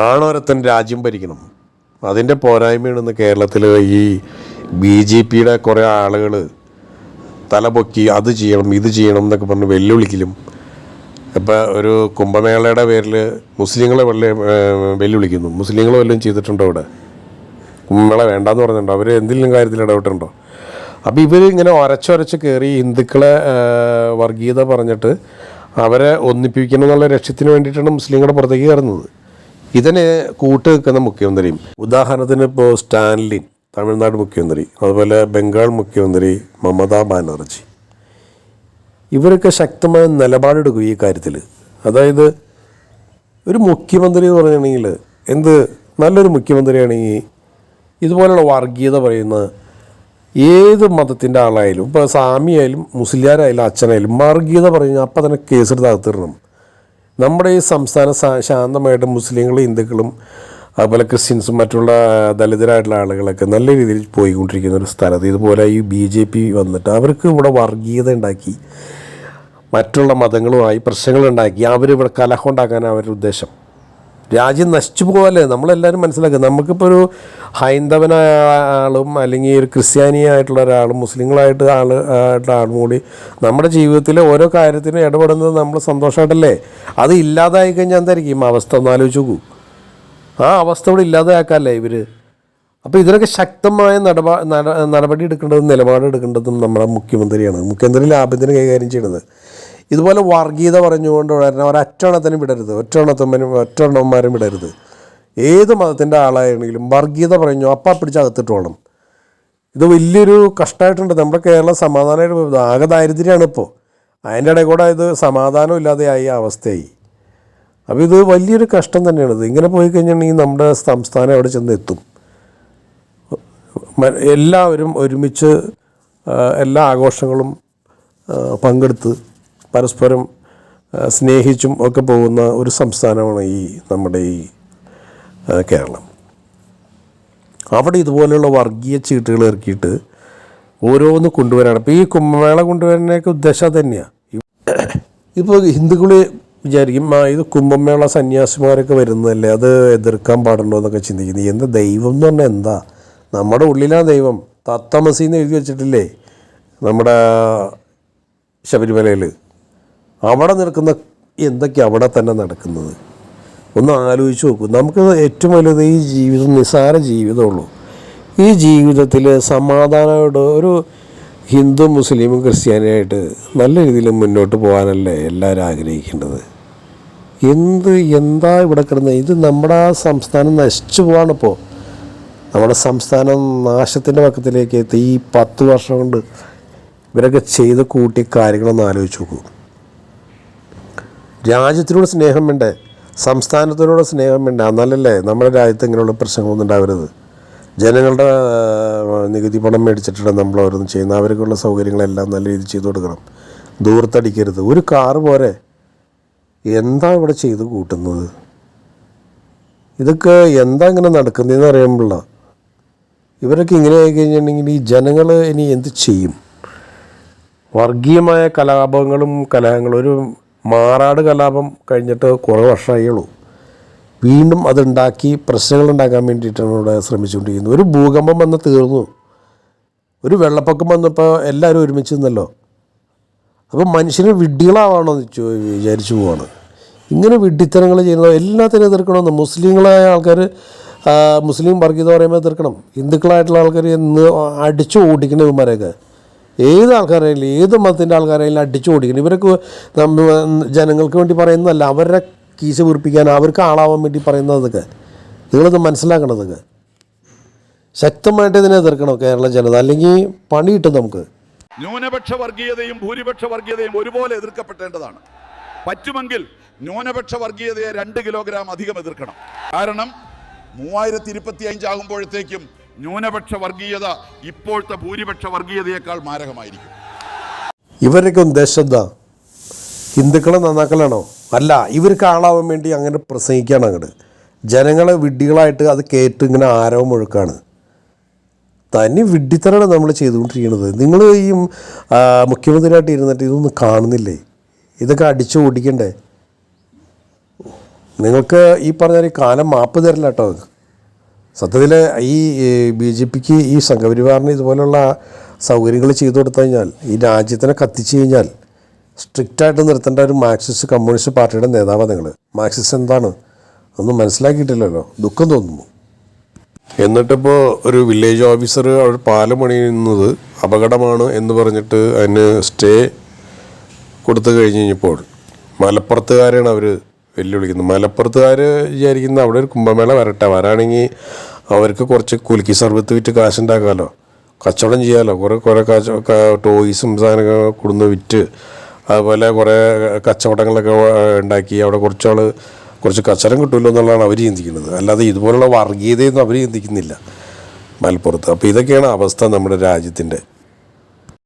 ആണോരത്തൻ രാജ്യം ഭരിക്കണം? അതിന്റെ പോരായ്മയാണ് കേരളത്തിൽ ഈ ബി ജെ പിയുടെ കുറേ ആളുകൾ തലപൊക്കി അത് ചെയ്യണം ഇത് ചെയ്യണം എന്നൊക്കെ പറഞ്ഞ് വെല്ലുവിളിക്കലും. ഇപ്പം ഒരു കുംഭമേളയുടെ പേരിൽ മുസ്ലിങ്ങളെ വെള്ള വെല്ലുവിളിക്കുന്നു. മുസ്ലിങ്ങൾ വല്ലതും ചെയ്തിട്ടുണ്ടോ ഇവിടെ കുംഭമേള വേണ്ടാന്ന് പറഞ്ഞിട്ടുണ്ടോ? അവർ എന്തെങ്കിലും കാര്യത്തിൽ ഇടപെട്ടുണ്ടോ അപ്പോൾ ഇവർ ഇങ്ങനെ ഒരച്ചൊരച്ച് കയറി ഹിന്ദുക്കളെ വർഗീയത പറഞ്ഞിട്ട് അവരെ ഒന്നിപ്പിക്കണം എന്നുള്ള ലക്ഷ്യത്തിന് വേണ്ടിയിട്ടാണ് മുസ്ലിങ്ങളുടെ പുറത്തേക്ക് കയറുന്നത്. ഇതിനെ കൂട്ട് നിൽക്കുന്ന മുഖ്യമന്ത്രിയും ഉദാഹരണത്തിന് ഇപ്പോൾ സ്റ്റാൻലിൻ തമിഴ്നാട് മുഖ്യമന്ത്രി അതുപോലെ ബംഗാൾ മുഖ്യമന്ത്രി മമതാ ബാനർജി. ഇവരൊക്കെ ശക്തമായ നിലപാടെടുക്കും ഈ കാര്യത്തിൽ അതായത് ഒരു മുഖ്യമന്ത്രി എന്ന് പറയുകയാണെങ്കിൽ എന്ത് നല്ലൊരു മുഖ്യമന്ത്രിയാണെങ്കിൽ ഇതുപോലുള്ള വർഗീയത പറയുന്ന ഏത് മതത്തിന്റെ ആളായാലും ഇപ്പോൾ സ്വാമിയായാലും മുസ്ലിയാരായാലും അച്ഛനായാലും വർഗീയത പറയുന്ന അപ്പം തന്നെ കേസെടുത്ത് അകത്തിടണം. നമ്മുടെ ഈ സംസ്ഥാനം ശാന്തമായിട്ട് മുസ്ലിങ്ങളും ഹിന്ദുക്കളും അതുപോലെ ക്രിസ്ത്യൻസും മറ്റുള്ള ദലിതരായിട്ടുള്ള ആളുകളൊക്കെ നല്ല രീതിയിൽ പോയിക്കൊണ്ടിരിക്കുന്ന ഒരു സ്ഥലത്ത്. ഇതുപോലെ ഈ ബി ജെ പി വന്നിട്ട് അവർക്ക് ഇവിടെ വർഗീയത ഉണ്ടാക്കി മറ്റുള്ള മതങ്ങളുമായി പ്രശ്നങ്ങളുണ്ടാക്കി അവരിവിടെ കലഹം ഉണ്ടാക്കാനാണ് അവരുടെ ഉദ്ദേശം. രാജ്യം നശിച്ചു പോകല്ലേ നമ്മളെല്ലാവരും മനസ്സിലാക്കുക. നമുക്കിപ്പോൾ ഒരു ഹൈന്ദവനായ ആളും അല്ലെങ്കിൽ ഒരു ക്രിസ്ത്യാനിയായിട്ടുള്ള ഒരാളും മുസ്ലിങ്ങളായിട്ട് ആൾ ആയിട്ടുള്ള ആളും കൂടി നമ്മുടെ ജീവിതത്തിലെ ഓരോ കാര്യത്തിനും ഇടപെടുന്നത് നമ്മൾ സന്തോഷമായിട്ടല്ലേ അത് ഇല്ലാതായി കഴിഞ്ഞാൽ എന്തായിരിക്കും? അവസ്ഥ ഒന്ന് ആലോചിച്ച് നോക്കൂ. ആ അവസ്ഥ ഇവിടെ ഇല്ലാതെയാക്കാല്ലേ ഇവർ അപ്പോൾ ഇതിനൊക്കെ ശക്തമായ നടപാ നട നടപടി എടുക്കേണ്ടതും നിലപാട് എടുക്കേണ്ടതും നമ്മുടെ മുഖ്യമന്ത്രിയാണ്. മുഖ്യമന്ത്രി ആഭ്യന്തരം കൈകാര്യം ചെയ്യുന്നത് ഇതുപോലെ വർഗീയത പറഞ്ഞുകൊണ്ട് വരുന്ന ഒരൊറ്റെണ്ണത്തിനും വിടരുത്. ഒറ്റണത്തമ്മനും ഒറ്റെണ്ണന്മാരും വിടരുത്. ഏത് മതത്തിന്റെ ആളാണെങ്കിലും വർഗീയത പറഞ്ഞു അപ്പം പിടിച്ച് അകത്തിട്ടോണം. ഇത് വലിയൊരു കഷ്ടമായിട്ടുണ്ട് നമ്മുടെ കേരളം സമാധാനമായിട്ട് ആകെ ദാരിദ്ര്യമാണ് ഇപ്പോൾ അതിന്റെ ഇടയിൽ കൂടെ ഇത് സമാധാനം ഇല്ലാതെയായി അവസ്ഥയായി. അപ്പോൾ ഇത് വലിയൊരു കഷ്ടം തന്നെയാണ്. ഇത് ഇങ്ങനെ പോയി കഴിഞ്ഞിട്ടുണ്ടെങ്കിൽ നമ്മുടെ സംസ്ഥാനം അവിടെ ചെന്ന് എത്തും? എല്ലാവരും ഒരുമിച്ച് എല്ലാ ആഘോഷങ്ങളും പങ്കെടുത്ത് പരസ്പരം സ്നേഹിച്ചും ഒക്കെ പോകുന്ന ഒരു സംസ്ഥാനമാണ് ഈ നമ്മുടെ ഈ കേരളം. അവിടെ ഇതുപോലെയുള്ള വർഗീയ ചീട്ടുകൾ ഇറക്കിയിട്ട് ഓരോന്ന് കൊണ്ടുവരാണ്. അപ്പോൾ ഈ കുംഭമേള കൊണ്ടുവരുന്നതൊക്കെ ഉദ്ദേശം തന്നെയാണ് ഇപ്പോൾ ഹിന്ദുക്കൾ വിചാരിക്കും ആ ഇത് കുംഭമേള സന്യാസിമാരൊക്കെ വരുന്നതല്ലേ അത് എതിർക്കാൻ പാടുണ്ടോ എന്നൊക്കെ ചിന്തിക്കുന്നു. എന്താ ദൈവം എന്ന് പറഞ്ഞാൽ എന്താ? നമ്മുടെ ഉള്ളിലാണ് ദൈവം. തത്തമസി എന്ന് എഴുതി വെച്ചിട്ടില്ലേ നമ്മുടെ ശബരിമലയിൽ അവിടെ നിൽക്കുന്ന എന്തൊക്കെ അവിടെ തന്നെ നടക്കുന്നത്? ഒന്ന് ആലോചിച്ച് നോക്കൂ. നമുക്ക് ഏറ്റവും വലുത് ഈ ജീവിതം നിസ്സാര ജീവിതമുള്ളൂ. ഈ ജീവിതത്തിൽ സമാധാനമായിട്ട് ഒരു ഹിന്ദു മുസ്ലിമും ക്രിസ്ത്യാനിയായിട്ട് നല്ല രീതിയിൽ മുന്നോട്ട് പോകാനല്ലേ എല്ലാവരും ആഗ്രഹിക്കേണ്ടത്? എന്ത് എന്താ ഇവിടെ കിടന്നത് ഇത് നമ്മുടെ ആ സംസ്ഥാനം നശിച്ചു പോവാണിപ്പോൾ നമ്മുടെ സംസ്ഥാനം നാശത്തിന്റെ പക്കത്തിലേക്ക് എത്തി. ഈ പത്ത് വർഷം കൊണ്ട് ഇവരൊക്കെ ചെയ്ത് കൂട്ടിയ കാര്യങ്ങളൊന്ന് ആലോചിച്ച് നോക്കൂ. രാജ്യത്തിനോട് സ്നേഹം വേണ്ടേ? സംസ്ഥാനത്തിനോട് സ്നേഹം വേണ്ടേ? എന്നാലല്ലേ നമ്മുടെ രാജ്യത്ത് ഇങ്ങനെയുള്ള പ്രശ്നങ്ങളൊന്നും ഉണ്ടാവരുത്. ജനങ്ങളുടെ നികുതി പണം മേടിച്ചിട്ടാണ് നമ്മൾ ഓരോന്നും ചെയ്യുന്നത്. അവർക്കുള്ള സൗകര്യങ്ങളെല്ലാം നല്ല രീതിയിൽ ചെയ്തു കൊടുക്കണം. ദൂരത്തടിക്കരുത് ഒരു കാറ് പോരെ? എന്താ ഇവിടെ ചെയ്ത് കൂട്ടുന്നത്? ഇതൊക്കെ എന്താ ഇങ്ങനെ നടക്കുന്നതെന്ന് അറിയുമ്പോഴ. ഇവരൊക്കെ ഇങ്ങനെ ആയി കഴിഞ്ഞിട്ടുണ്ടെങ്കിൽ ഈ ജനങ്ങൾ ഇനി എന്ത് ചെയ്യും? വർഗീയമായ കലാപങ്ങളും കലഹങ്ങളും ഒരു മാറാട് കലാപം കഴിഞ്ഞിട്ട് കുറേ വർഷമായുള്ളൂ. വീണ്ടും അതുണ്ടാക്കി പ്രശ്നങ്ങൾ ഉണ്ടാക്കാൻ വേണ്ടിയിട്ടാണ് ഇവിടെ ശ്രമിച്ചുകൊണ്ടിരിക്കുന്നത്. ഒരു ഭൂകമ്പം വന്ന് തീർന്നു. ഒരു വെള്ളപ്പൊക്കം വന്നപ്പോൾ എല്ലാവരും ഒരുമിച്ച് നിന്നല്ലോ അപ്പോൾ മനുഷ്യന് വിഡ്ഢികളാവാണോ എന്ന് വിചാരിച്ചു പോവാണ്. ഇങ്ങനെ വിഡ്ഢിത്തരങ്ങൾ ചെയ്യുന്നത് എല്ലാത്തിനും എതിർക്കണമെന്ന് മുസ്ലിങ്ങളായ ആൾക്കാർ മുസ്ലിം വർഗീയത പറയുമ്പോൾ എതിർക്കണം. ഹിന്ദുക്കളായിട്ടുള്ള ആൾക്കാർ എന്ന് അടിച്ചു ഓടിക്കണം ഇവന്മാരെയൊക്കെ. ഏത് ആൾക്കാരായാലും ഏത് മതത്തിന്റെ ആൾക്കാരായാലും അടിച്ചു ഓടിക്കണം ഇവരൊക്കെ നമ്മ ജനങ്ങൾക്ക് വേണ്ടി പറയുന്നതല്ല അവരുടെ കീശ വീർപ്പിക്കാൻ അവർക്ക് ആളാവാൻ വേണ്ടി പറയുന്നതൊക്കെ നിങ്ങളത് മനസ്സിലാക്കണതൊക്കെ ശക്തമായിട്ട് ഇതിനെ എതിർക്കണം കേരള ജനത. അല്ലെങ്കിൽ പണി കിട്ടും നമുക്ക്. ന്യൂനപക്ഷ വർഗീയതയും ഭൂരിപക്ഷ വർഗീയതയും ഒരുപോലെ എതിർക്കപ്പെടേണ്ടതാണ് പറ്റുമെങ്കിൽ ന്യൂനപക്ഷ വർഗീയതയെ രണ്ട് കിലോഗ്രാം അധികം എതിർക്കണം. കാരണം മൂവായിരത്തി ഇരുപത്തി അഞ്ചാകുമ്പോഴത്തേക്കും ന്യൂനപക്ഷ വർഗീയത ഇപ്പോഴത്തെ ഭൂരിപക്ഷ വർഗീയതയേക്കാൾ മാരകമായിരിക്കും. ഇവരൊക്കെ ഉദ്ദേശം എന്താ? ഹിന്ദുക്കളെ നന്നാക്കലാണോ? അല്ല ഇവർക്ക് ആളാവാൻ വേണ്ടി അങ്ങനെ പ്രസംഗിക്കുകയാണ് അങ്ങോട്ട് ജനങ്ങളെ വിഡ്ഢികളായിട്ട് അത് കേട്ട് ഇങ്ങനെ ആരവം മുഴുക്കാണ്. തന്നെ വിഡ്ഢിത്തരാണ് നമ്മൾ ചെയ്തുകൊണ്ടിരിക്കുന്നത്. നിങ്ങൾ ഈ മുഖ്യമന്ത്രിയായിട്ട് ഇരുന്നിട്ട് ഇതൊന്നും കാണുന്നില്ലേ? ഇതൊക്കെ അടിച്ചു ഓടിക്കണ്ടേ? നിങ്ങൾക്ക് ഈ പറഞ്ഞ കാലം മാപ്പ് തരില്ല കേട്ടോ സത്യത്തിൽ ഈ ബി ജെ പിക്ക് ഈ സംഘപരിവാറിന് ഇതുപോലുള്ള സൗകര്യങ്ങൾ ചെയ്തു കൊടുത്തു കഴിഞ്ഞാൽ ഈ രാജ്യത്തിനെ കത്തിച്ചു കഴിഞ്ഞാൽ സ്ട്രിക്റ്റായിട്ട് നിർത്തേണ്ട ഒരു മാർക്സിസ്റ്റ് കമ്മ്യൂണിസ്റ്റ് പാർട്ടിയുടെ നേതാവാണ് നിങ്ങൾ മാർക്സിസ്റ്റ് എന്താണ്? ഒന്നും മനസ്സിലാക്കിയിട്ടില്ലല്ലോ. ദുഃഖം തോന്നുന്നു. എന്നിട്ടിപ്പോൾ ഒരു വില്ലേജ് ഓഫീസർ അവർ പാലം പണിയുന്നത് അപകടമാണ് എന്ന് പറഞ്ഞിട്ട് അതിന് സ്റ്റേ കൊടുത്തു കഴിഞ്ഞ് കഴിഞ്ഞപ്പോൾ മലപ്പുറത്തുകാരാണ് അവർ വെല്ലുവിളിക്കുന്നത് മലപ്പുറത്തുകാർ വിചാരിക്കുന്ന അവിടെ ഒരു കുംഭമേള വരട്ടെ. വരാണെങ്കിൽ അവർക്ക് കുറച്ച് കുലുക്കി സർബത്ത് വിറ്റ് കാശുണ്ടാക്കാമല്ലോ കച്ചവടം ചെയ്യാമല്ലോ കുറേ കുറേ കാശ് ടോയ്സും സാധനങ്ങൾ കൊടുന്ന് വിറ്റ് അതുപോലെ കുറേ കച്ചവടങ്ങളൊക്കെ ഉണ്ടാക്കി അവിടെ കുറച്ചാൾ കുറച്ച് കച്ചവടം കിട്ടുമല്ലോ എന്നുള്ളതാണ് അവർ ചിന്തിക്കുന്നത്. അല്ലാതെ ഇതുപോലുള്ള വർഗീയതയൊന്നും അവർ ചിന്തിക്കുന്നില്ല മലപ്പുറത്ത്. അപ്പോൾ ഇതൊക്കെയാണ് അവസ്ഥ നമ്മുടെ രാജ്യത്തിന്റെ